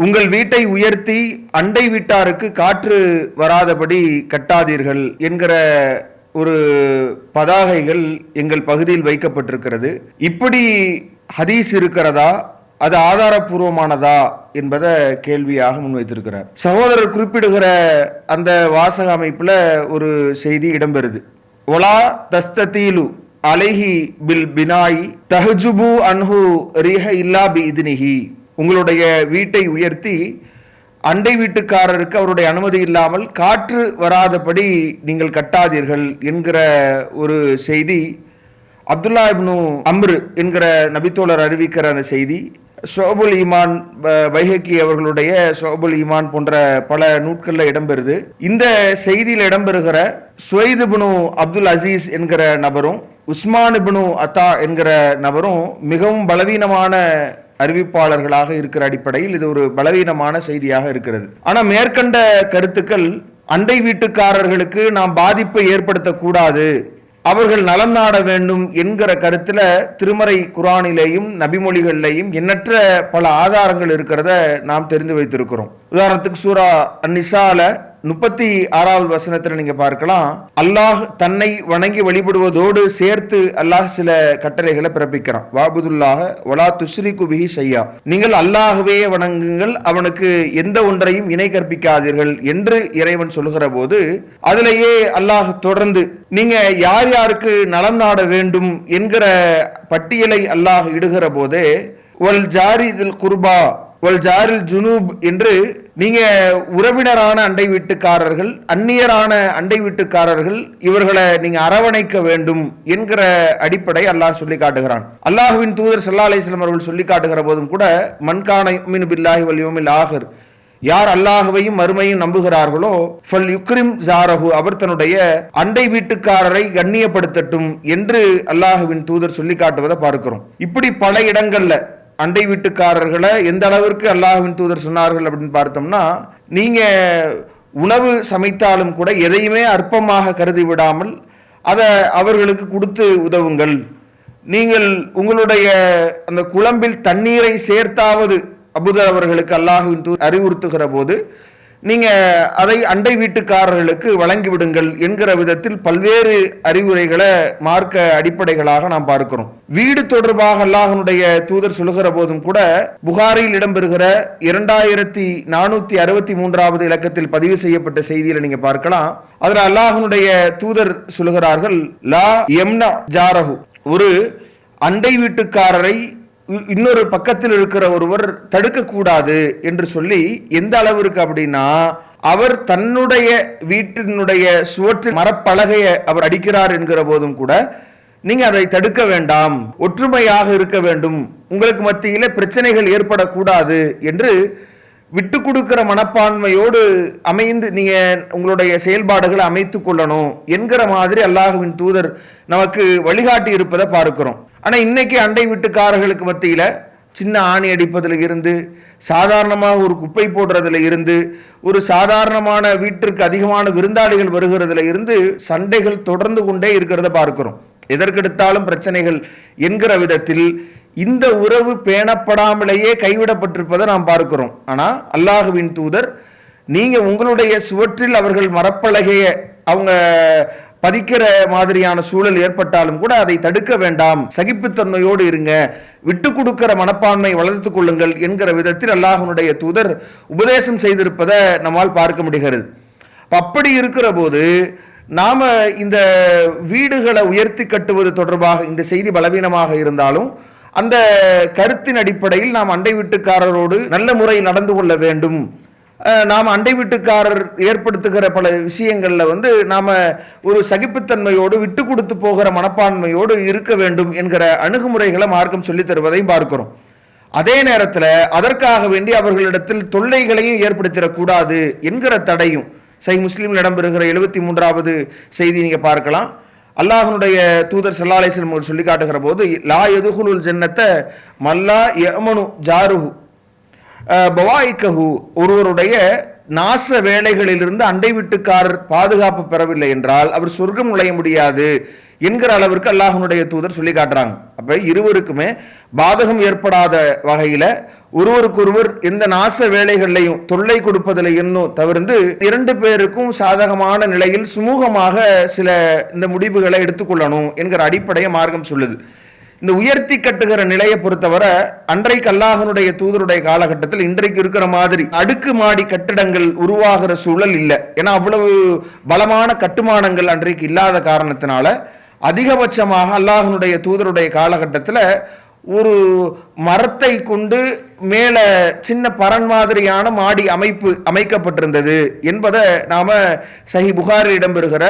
உங்கள் வீட்டை உயர்த்தி அண்டை வீட்டாருக்கு காற்று வராதபடி கட்டாதீர்கள் என்கிற ஒரு பதாகைகள் எங்கள் பகுதியில் வைக்கப்பட்டிருக்கிறது. இப்படி ஹதீஸ் இருக்கிறதா? அது ஆதாரபூர்வமானதா என்பதை கேள்வியாக முன்வைத்திருக்கிறார். சகோதரர் குறிப்பிடுகிற அந்த வாசக அமைப்புல ஒரு செய்தி இடம்பெறுது. ஒலா தஸ்தீலு அலைஹி பில் பினாய் தஹஜுபு அன்ஹு ரிஹ இல்லா பி இதுனிஹி. உங்களுடைய வீட்டை உயர்த்தி அண்டை வீட்டுக்காரருக்கு அவருடைய அனுமதி இல்லாமல் காற்று வராதபடி நீங்கள் கட்டாதீர்கள் என்கிற ஒரு செய்தி அப்துல்லா இப்னு அம்ரு என்கிற நபித்தோழர் அறிவிக்கிற அந்த செய்தி சோபுல் ஈமான் ப- அவர்களுடைய சோபுல் ஈமான் போன்ற பல நூட்களில் இடம்பெறுது. இந்த செய்தியில் இடம்பெறுகிற சுவைதுபுனு அப்துல் அசீஸ் என்கிற நபரும் உஸ்மான் இபுனு அத்தா என்கிற நபரும் மிகவும் பலவீனமான அறிவிப்பாளர்களாக இருக்கிற அடிப்படையில் இது ஒரு பலவீனமான செய்தியாக இருக்கிறது. ஆனா மேற்கண்ட கருத்துக்கள் அண்டை வீட்டுக்காரர்களுக்கு நாம் பாதிப்பை ஏற்படுத்தக்கூடாது அவர்கள் நலம் நாட வேண்டும் என்கிற கருத்துல திருமறை குரானிலேயும் நபிமொழிகளிலேயும் எண்ணற்ற பல ஆதாரங்கள் இருக்கிறத நாம் தெரிந்து வைத்திருக்கிறோம். உதாரணத்துக்கு சூரா அந்நிசால முப்பத்தி ஆறாவது வசனத்துல நீங்க பார்க்கலாம். அல்லாஹ் தன்னை வணங்கி வழிபடுவதோடு சேர்த்து அல்லாஹ் சில கட்டளைகளை பிறப்பிக்கிறான். வாபுதுல்லாக ஒலா துஸ்ரி குபிஹி செய்யா நீங்கள் அல்லாஹ்வே வணங்குங்கள் அவனுக்கு எந்த ஒன்றையும் இணை கற்பிக்காதீர்கள் என்று இறைவன் சொல்கிற போது அதிலேயே அல்லாஹ் தொடர்ந்து நீங்க யார் யாருக்கு நலம் நாட வேண்டும்? என்கிற பட்டியலை அல்லாஹ் இடுகிற போது ஒல் ஜாரி இதில் குர்பா வல் ஜாரில் ஜுனூப் என்று நீங்க உறவினரான அண்டை வீட்டுக்காரர்கள் அந்நியரான அண்டை வீட்டுக்காரர்கள் இவர்களை நீங்க அரவணைக்க வேண்டும் என்கிற அடிப்படை அல்லாஹ் சொல்லி காட்டுகிறான். அல்லாஹுவின் தூதர் சல்லா அலிஸ்லாம் அவர்கள் சொல்லி காட்டுகிற போதும் கூட மன்கான யுமினு பில்லாஹி வல்யோமில் ஆகர் யார் அல்லாஹுவையும் மறுமையும் நம்புகிறார்களோ ஃபல் யுக்ரிம் ஜாரஹு அவர் தன்னுடைய அண்டை வீட்டுக்காரரை கண்ணியப்படுத்தட்டும் என்று அல்லாஹுவின் தூதர் சொல்லி காட்டுவதை பார்க்கிறோம். இப்படி பல இடங்கள்ல அண்டை வீட்டுக்காரர்களை எந்த அளவிற்கு அல்லாஹுவின் தூதர் சொன்னார்கள் அப்படின்னு பார்த்தோம்னா நீங்கள் உணவு சமைத்தாலும் கூட எதையுமே அற்பமாக கருதி விடாமல் அதை அவர்களுக்கு கொடுத்து உதவுங்கள். நீங்கள் உங்களுடைய அந்த குழம்பில் தண்ணீரை சேர்த்தாவது அபுதர் அவர்களுக்கு அல்லாஹுவின் தூ அறிவுறுத்துகிற போது நீங்கள் அதை அண்டை வீட்டுக்காரர்களுக்கு வழங்கிவிடுங்கள் என்கிற விதத்தில் பல்வேறு அறிவுரைகளை மார்க்க அடிப்படைகளாக நாம் பார்க்கிறோம். வீடு தொடர்பாக அல்லாஹனுடைய தூதர் சொல்லுகிற போதும் கூட புகாரில் இடம்பெறுகிற இரண்டாயிரத்தி நானூத்தி அறுபத்தி மூன்றாவது இலக்கத்தில் பதிவு செய்யப்பட்ட செய்தியில நீங்க பார்க்கலாம். அதில் அல்லாஹனுடைய தூதர் சொல்லுகிறார்கள் லா எம்னா ஜாரஹு. ஒரு அண்டை வீட்டுக்காரரை இன்னொரு பக்கத்தில் இருக்கிற ஒருவர் தடுக்கக்கூடாது என்று சொல்லி எந்த அளவிற்கு அப்படின்னா அவர் தன்னுடைய வீட்டினுடைய சுவற்றில் மரப்பலகையை அவர் அடிக்கிறார் என்கிற போதும் கூட நீங்க அதை தடுக்க வேண்டாம் ஒற்றுமையாக இருக்க வேண்டும் உங்களுக்கு மத்தியில பிரச்சனைகள் ஏற்படக்கூடாது என்று விட்டு கொடுக்கிற மனப்பான்மையோடு அமைந்து நீங்க உங்களுடைய செயல்பாடுகளை அமைத்துக் கொள்ளணும் என்கிற மாதிரி அல்லாஹுவின் தூதர் நமக்கு வழிகாட்டி இருப்பதை பார்க்கிறோம். ஆனால் இன்றைக்கி அண்டை வீட்டுக்காரர்களுக்கு மத்தியில் சின்ன ஆணி அடிப்பதில் இருந்து சாதாரணமாக ஒரு குப்பை போடுறதுல இருந்து ஒரு சாதாரணமான வீட்டிற்கு அதிகமான விருந்தாளிகள் வருகிறதுல இருந்து சண்டைகள் தொடர்ந்து கொண்டே இருக்கிறத பார்க்கிறோம். எதற்கெடுத்தாலும் பிரச்சனைகள் என்கிற விதத்தில் இந்த உறவு பேணப்படாமலேயே கைவிடப்பட்டிருப்பதை நாம் பார்க்கிறோம். ஆனால் அல்லாஹுவின் தூதர் நீங்கள் உங்களுடைய சுவற்றில் அவர்கள் மரப்பலகையை அவங்க பதிக்கிற மாதிரியான சூழல் ஏற்பட்டாலும் கூட அதை தடுக்க வேண்டாம். சகிப்புத்தன்மையோடு இருங்க. விட்டு கொடுக்கிற மனப்பான்மை வளர்த்துக் கொள்ளுங்கள் என்கிற விதத்தில் அல்லாஹனுடைய தூதர் உபதேசம் செய்திருப்பதை நம்மால் பார்க்க முடிகிறது. அப்படி இருக்கிற போது நாம இந்த வீடுகளை உயர்த்தி கட்டுவது தொடர்பாக இந்த செய்தி பலவீனமாக இருந்தாலும் அந்த கருத்தின் அடிப்படையில் நாம் அண்டை வீட்டுக்காரரோடு நல்ல முறையில் நடந்து கொள்ள வேண்டும். நாம் அண்டை வீட்டுக்காரர் ஏற்படுத்துகிற பல விஷயங்களில் வந்து நாம் ஒரு சகிப்புத்தன்மையோடு விட்டு கொடுத்து போகிற மனப்பான்மையோடு இருக்க வேண்டும் என்கிற அணுகுமுறைகளை மார்க்கம் சொல்லித் தருவதையும் பார்க்கிறோம். அதே நேரத்தில் அதற்காக வேண்டி அவர்களிடத்தில் தொல்லைகளையும் ஏற்படுத்திடக்கூடாது என்கிற தடையும் சை முஸ்லீமில் இடம்பெறுகிற எழுபத்தி மூன்றாவது செய்தி நீங்கள் பார்க்கலாம். அல்லாஹனுடைய தூதர் சல்லா அலிஸ்லம் சொல்லி காட்டுகிற போது லா எதுகுலுல் ஜென்னத்தை மல்லா யமனு ஜாருஹு. பவாய்கஹு ஒருவருடைய நாச வேலைகளிலிருந்து அண்டை வீட்டுக்காரர் பாதுகாப்பு பெறவில்லை என்றால் அவர் சொர்க்கம் நுழைய முடியாது என்கிற அளவிற்கு அல்லாஹனுடைய தூதர் சொல்லி காட்டுறாங்க. அப்ப இருவருக்குமே பாதகம் ஏற்படாத வகையில ஒருவருக்கொருவர் எந்த நாச வேலைகள்லையும் தொல்லை கொடுப்பதிலையும் தவிர்த்து இரண்டு பேருக்கும் சாதகமான நிலையில் சுமூகமாக சில இந்த முடிவுகளை எடுத்துக்கொள்ளணும் என்கிற அடிப்படையை மார்க்கம் சொல்லுது. இந்த உயர்த்தி கட்டுகிற நிலையை பொறுத்தவரை அன்றைக்கு அல்லாஹனுடைய தூதருடைய காலகட்டத்தில் இன்றைக்கு இருக்கிற மாதிரி அடுக்கு மாடி கட்டிடங்கள் உருவாகிற சூழல் இல்லை. ஏன்னா அவ்வளவு பலமான கட்டுமானங்கள் அன்றைக்கு இல்லாத காரணத்தினால அதிகபட்சமாக அல்லாஹனுடைய தூதருடைய காலகட்டத்தில் ஒரு மரத்தை கொண்டு மேலே சின்ன பரன் மாதிரியான மாடி அமைப்பு அமைக்கப்பட்டிருந்தது என்பதை நாம சஹி புகாரில் இடம்பெறுகிற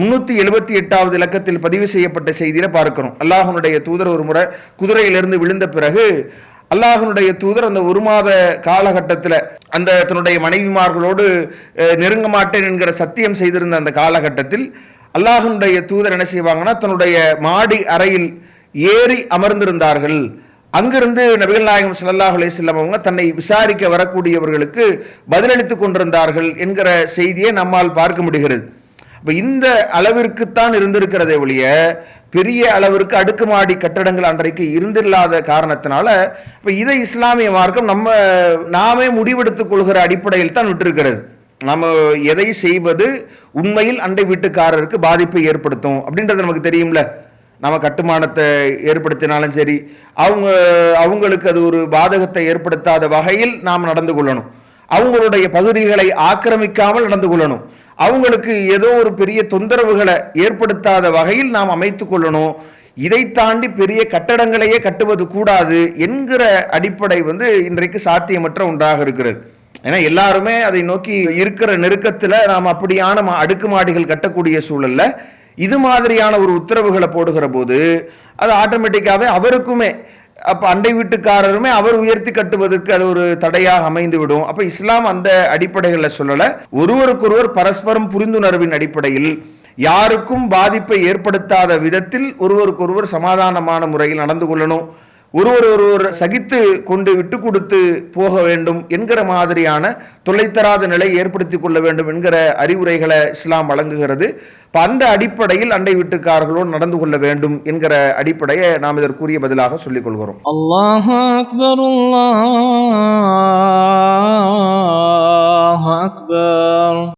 முன்னூத்தி எழுபத்தி எட்டாவது இலக்கத்தில் பதிவு செய்யப்பட்ட செய்தியில பார்க்கிறோம் அல்லாஹனுடைய தூதர் ஒரு முறை குதிரையிலிருந்து விழுந்த பிறகு அல்லாஹனுடைய தூதர் அந்த ஒரு மாத காலகட்டத்தில் அந்த தன்னுடைய மனைவிமார்களோடு நெருங்க மாட்டேன் என்கிற சத்தியம் செய்திருந்த அந்த காலகட்டத்தில் அல்லாஹனுடைய தூதர் என்ன செய்வாங்கன்னா தன்னுடைய மாடி அறையில் ஏறி அமர்ந்திருந்தார்கள். அங்கிருந்து நபிகள் நாயகம் சல்லாஹ் அலைஹி அவங்க தன்னை விசாரிக்க வரக்கூடியவர்களுக்கு பதிலளித்துக் கொண்டிருந்தார்கள் என்கிற செய்தியை நம்மால் பார்க்க முடிகிறது. இப்போ இந்த அளவிற்குத்தான் இருந்திருக்கிறதே ஒழிய பெரிய அளவிற்கு அடுக்குமாடி கட்டடங்கள் அன்றைக்கு இருந்தில்லாத காரணத்தினால இப்போ இதை இஸ்லாமிய மார்க்கம் நம்ம நாமே முடிவெடுத்துக் கொள்கிற அடிப்படையில் தான் விட்டிருக்கிறது. நம்ம எதை செய்வது உண்மையில் அண்டை வீட்டுக்காரருக்கு பாதிப்பை ஏற்படுத்தும் அப்படின்றது நமக்கு தெரியும்ல. நம்ம கட்டுமானத்தை ஏற்படுத்தினாலும் சரி அவங்க அவங்களுக்கு அது ஒரு பாதகத்தை ஏற்படுத்தாத வகையில் நாம் நடந்து கொள்ளணும். அவங்களுடைய பகுதிகளை ஆக்கிரமிக்காமல் நடந்து கொள்ளணும். அவங்களுக்கு ஏதோ ஒரு பெரிய தொந்தரவுகளை ஏற்படுத்தாத வகையில் நாம் அமைத்து கொள்ளணும். இதை தாண்டி பெரிய கட்டடங்களையே கட்டுவது கூடாது என்கிற அடிப்படை வந்து இன்றைக்கு சாத்தியமற்ற ஒன்றாக இருக்கிறது. ஏன்னா எல்லாருமே அதை நோக்கி இருக்கிற நெருக்கத்தில் நாம் அப்படியான மா- அடுக்குமாடிகள் கட்டக்கூடிய சூழல்ல இது மாதிரியான ஒரு உத்தரவுகளை போடுகிற போது அது ஆட்டோமேட்டிக்காவே அவருக்குமே அப்ப அண்டை வீட்டுக்காரருமே அவர் உயர்த்தி கட்டுவதற்கு அது ஒரு தடையாக அமைந்து விடும் அப்ப இஸ்லாம் அந்த அடிப்படைகளில் சொல்லல. ஒருவருக்கொருவர் பரஸ்பரம் புரிந்துணர்வின் அடிப்படையில் யாருக்கும் பாதிப்பை ஏற்படுத்தாத விதத்தில் ஒருவருக்கொருவர் சமாதானமான முறையில் நடந்து கொள்ளணும். ஒருவர் ஒருவர் சகித்து கொண்டு விட்டு கொடுத்து போக வேண்டும் என்கிற மாதிரியான தொலைத்தராத நிலை ஏற்படுத்தி கொள்ள வேண்டும் என்கிற அறிவுரைகளை இஸ்லாம் வழங்குகிறது. இப்போ அந்த அடிப்படையில் அண்டை வீட்டுக்காரர்களோடு நடந்து கொள்ள வேண்டும் என்கிற அடிப்படையை நாம் இதற்குரிய பதிலாக சொல்லிக் கொள்கிறோம். அல்லாஹ் அக்பர் அல்லாஹ் அக்பர்.